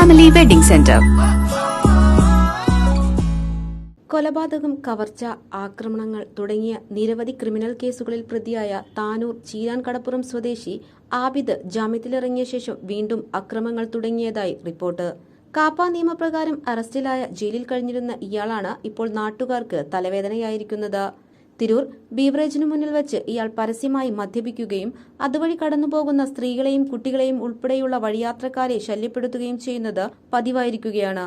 Family wedding centre കൊലപാതകം കവർച്ച ആക്രമണങ്ങൾ തുടങ്ങിയ നിരവധി ക്രിമിനൽ കേസുകളിൽ പ്രതിയായ താനൂർ ചീരാൻ കടപ്പുറം സ്വദേശി ആബിദ് ജാമ്യത്തിലിറങ്ങിയ ശേഷം വീണ്ടും അക്രമങ്ങൾ തുടങ്ങിയതായി റിപ്പോർട്ട്. കാപ്പ നിയമപ്രകാരം അറസ്റ്റിലായ ജയിലിൽ കഴിഞ്ഞിരുന്ന ഇയാളാണ് ഇപ്പോൾ നാട്ടുകാർക്ക് തലവേദനയായിരിക്കുന്നത്. തിരൂർ ബീവറേജിനു മുന്നിൽ വെച്ച് ഇയാൾ പരസ്യമായി മദ്യപിക്കുകയും അതുവഴി കടന്നുപോകുന്ന സ്ത്രീകളെയും കുട്ടികളെയും ഉൾപ്പെടെയുള്ള വഴിയാത്രക്കാരെ ശല്യപ്പെടുത്തുകയും ചെയ്യുന്നത് പതിവായിരിക്കുകയാണ്.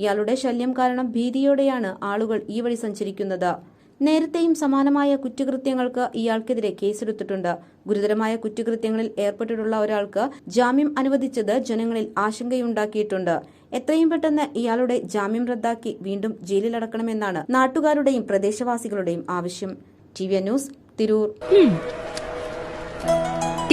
ഇയാളുടെ ശല്യം കാരണം ഭീതിയോടെയാണ് ആളുകൾ ഈ വഴി സഞ്ചരിക്കുന്നത്. നേരത്തെയും സമാനമായ കുറ്റകൃത്യങ്ങൾക്ക് ഇയാൾക്കെതിരെ കേസെടുത്തിട്ടുണ്ട്. ഗുരുതരമായ കുറ്റകൃത്യങ്ങളിൽ ഏർപ്പെട്ടിട്ടുള്ള ഒരാൾക്ക് ജാമ്യം അനുവദിച്ചത് ജനങ്ങളിൽ ആശങ്കയുണ്ടാക്കിയിട്ടുണ്ട്. എത്രയും പെട്ടെന്ന് ഇയാളുടെ ജാമ്യം റദ്ദാക്കി വീണ്ടും ജയിലിലടക്കണമെന്നാണ് നാട്ടുകാരുടെയും പ്രദേശവാസികളുടെയും ആവശ്യം. T V news Tirur.